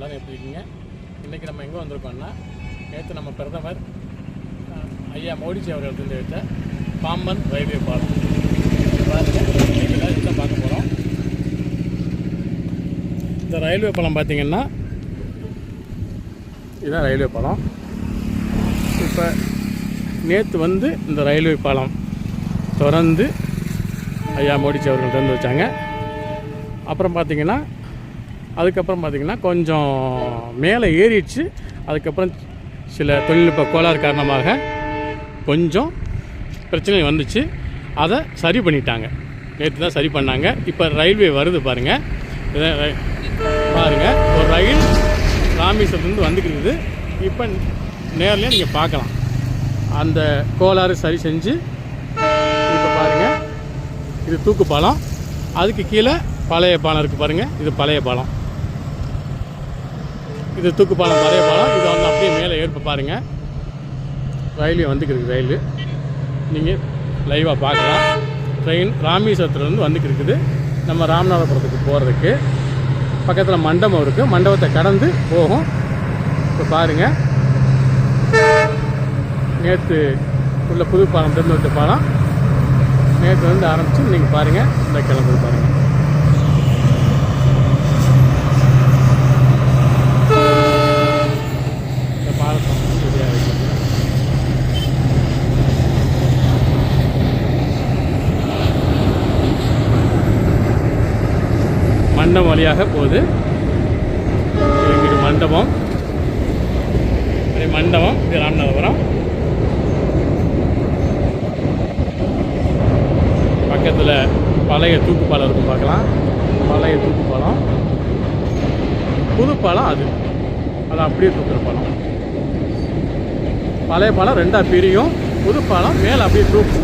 எல்லோரும் எப்படி இருக்கீங்க? இன்றைக்கி நம்ம எங்கே வந்திருக்கோம்னா நேற்று நம்ம பிரதமர் ஐயா மோடிஜி அவர்கள் திறந்து வைத்த பாம்பன் ரயில்வே பாலம் இது பார்க்க போகிறோம் இந்த ரயில்வே பாலம் பார்த்தீங்கன்னா இதுதான் ரயில்வே பாலம். இப்போ நேற்று வந்து இந்த ரயில்வே பாலம் திறந்து ஐயா மோடிஜி அவர்கள் திறந்து வச்சாங்க. அப்புறம் பார்த்திங்கன்னா அதுக்கப்புறம் பார்த்தீங்கன்னா கொஞ்சம் மேலே ஏறிடுச்சு. அதுக்கப்புறம் சில தொழில்நுட்ப கோளாறு காரணமாக கொஞ்சம் பிரச்சனை வந்துச்சு. அதை சரி பண்ணிட்டாங்க. நேற்று தான் சரி பண்ணாங்க. இப்போ ரயில்வே வருது பாருங்கள் பாருங்கள் ஒரு ரயில் ராமேஸ்வரத்துலேருந்து வந்துக்கிறது இப்போ நேர்லேயே நீங்கள் பார்க்கலாம். அந்த கோளாறு சரி செஞ்சு இப்போ பாருங்கள் இது தூக்கு பாலம் அதுக்கு கீழே பழைய பாலம் இருக்குது பாருங்கள் இது பழைய பாலம். இது தூக்கு பாலம் பழைய பாலம். இதை வந்து அப்படியே மேலே ஏற்ப பாருங்கள் ரயில்வே வந்துக்கிருக்கு ரயில் நீங்கள் லைவாக பார்க்கலாம். ட்ரெயின் ராமேஸ்வரத்துலேருந்து வந்துக்கிருக்குது நம்ம ராமநாதபுரத்துக்கு போகிறதுக்கு பக்கத்தில் மண்டபம் இருக்குது மண்டபத்தை கடந்து போகும். இப்போ பாருங்கள் நேற்று உள்ள புது பாலம் திறந்து வச்ச பாலம். நேற்று வந்து ஆரம்பித்து நீங்கள் பாருங்கள் இந்த கிளம்புது பாருங்கள் இந்த பாலத்தை வந்து ரெடியாக வைக்கிறது மண்டபம் வழியாக போகுது. இது மண்டபம். மண்டபம் இது ராமநாதபுரம். பக்கத்தில் பழைய தூக்குப்பாலம் இருக்கும் பார்க்கலாம். பழைய தூக்குப்பாலம். புதுப்பாலம் புது பாலம் அது. அது அப்படியே தூக்குற பாலம். பழைய பாலம் ரெண்டாக பிரியும். புது பாலம் மேலே அப்படியே தூக்கு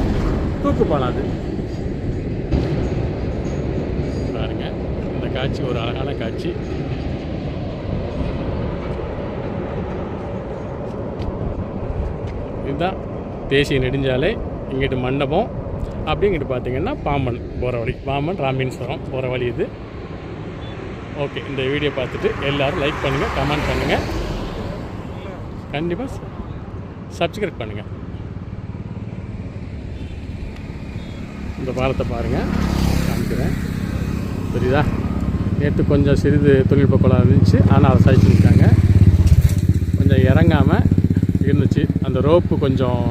தூக்கு பாலம் அது பாருங்க இந்த காட்சி ஒரு அழகான காட்சி. இதுதான் தேசிய நெடுஞ்சாலை. இங்கிட்டு மண்டபம். அப்படிங்கிட்டு பார்த்தீங்கன்னா பாம்பன் போகிற வழி. பாம்பன் ராமேஸ்வரம் போகிற வழி இது. ஓகே இந்த வீடியோ பார்த்துட்டு எல்லோரும் லைக் பண்ணுங்கள் கமெண்ட் பண்ணுங்கள் கண்டிப்பாக சப்ஸ்கிரைப் பண்ணுங்கள் இந்த பாலத்தை பாருங்கள் காமிக்கிறேன். புரியுதா நேற்று கொஞ்சம் சிறிது தொழில்நுட்ப கோளாறு இருந்துச்சு ஆனால் அதை சரி செஞ்சுட்டாங்க கொஞ்சம் இறங்காமல் இருந்துச்சு. அந்த ரோப்பு கொஞ்சம்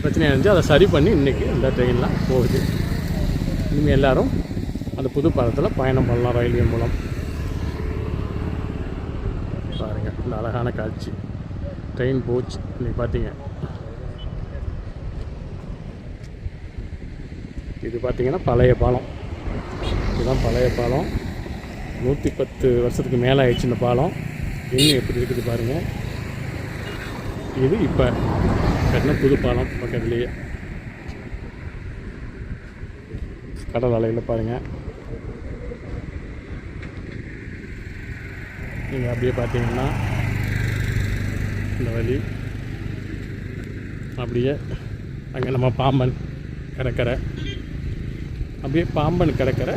பிரச்சனையாக இருந்துச்சு அதை சரி பண்ணி இன்றைக்கி இந்த ட்ரெயின்லாம் போகுது. இனிமேல் எல்லோரும் அந்த புது பாலத்தில் பயணம் பண்ணலாம் ரயில்வே மூலம். பாருங்கள் இந்த அழகான காட்சி. ட்ரெயின் போச்சு. இன்றைக்கி பார்த்தீங்க இது பார்த்திங்கன்னா பழைய பாலம். இதுதான் பழைய பாலம். நூற்றி பத்து வருஷத்துக்கு மேலே ஆயிடுச்சு இந்த பாலம். இன்னும் எப்படி இருக்குது பாருங்கள் இது இப்போ கட்டின புது பாலம் பக்கத்துலேயே. கடல் அலையில் பாருங்கள் நீங்கள் அப்படியே பார்த்தீங்கன்னா இந்த வழி. அப்படியே அங்கே நம்ம பாம்பன் கடற்கரை. அப்படியே பாம்பன் கடற்கரை.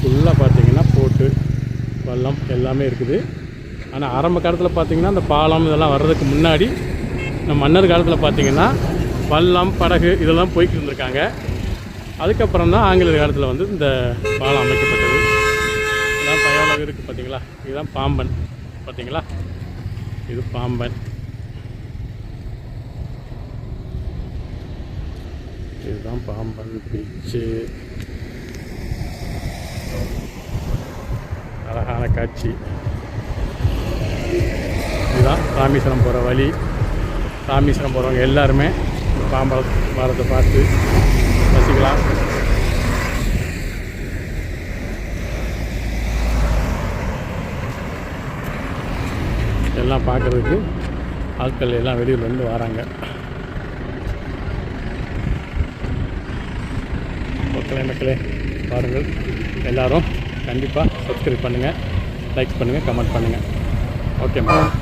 ஃபுல்லாக பார்த்தீங்கன்னா போட்டு பள்ளம் எல்லாமே இருக்குது. ஆனால் ஆரம்ப காலத்தில் பார்த்திங்கன்னா அந்த பாலம் இதெல்லாம் வர்றதுக்கு முன்னாடி நம்ம மன்னர் காலத்தில் பார்த்திங்கன்னா பள்ளம் படகு இதெல்லாம் போய்கிட்டு இருந்திருக்காங்க. அதுக்கப்புறம் தான் ஆங்கிலேயர் காலத்தில் வந்து இந்த பாலம் அமைக்கப்பட்டது. இதெல்லாம் பயவளவு இருக்குது பார்த்திங்களா இதுதான் பாம்பன் பார்த்திங்களா இது பாம்பன். இதுதான் பாம்பன் பீச்சு. அழகான காட்சி இதுதான் ராமேஸ்வரம் போகிற வழி. ராமேஸ்வரம் போகிறவங்க எல்லாருமே இந்த பாம்பர பார்த்து ரசிக்கலாம் எல்லாம் பார்க்குறதுக்கு ஆட்கள் எல்லாம் வெளியூர்லேருந்து வராங்க. மக்களே மக்களே பாருங்கள். எல்லாரும் கண்டிப்பாக சப்ஸ்கிரைப் பண்ணுங்கள் லைக் பண்ணுங்கள் கமெண்ட் பண்ணுங்கள் ஓகே மேடம்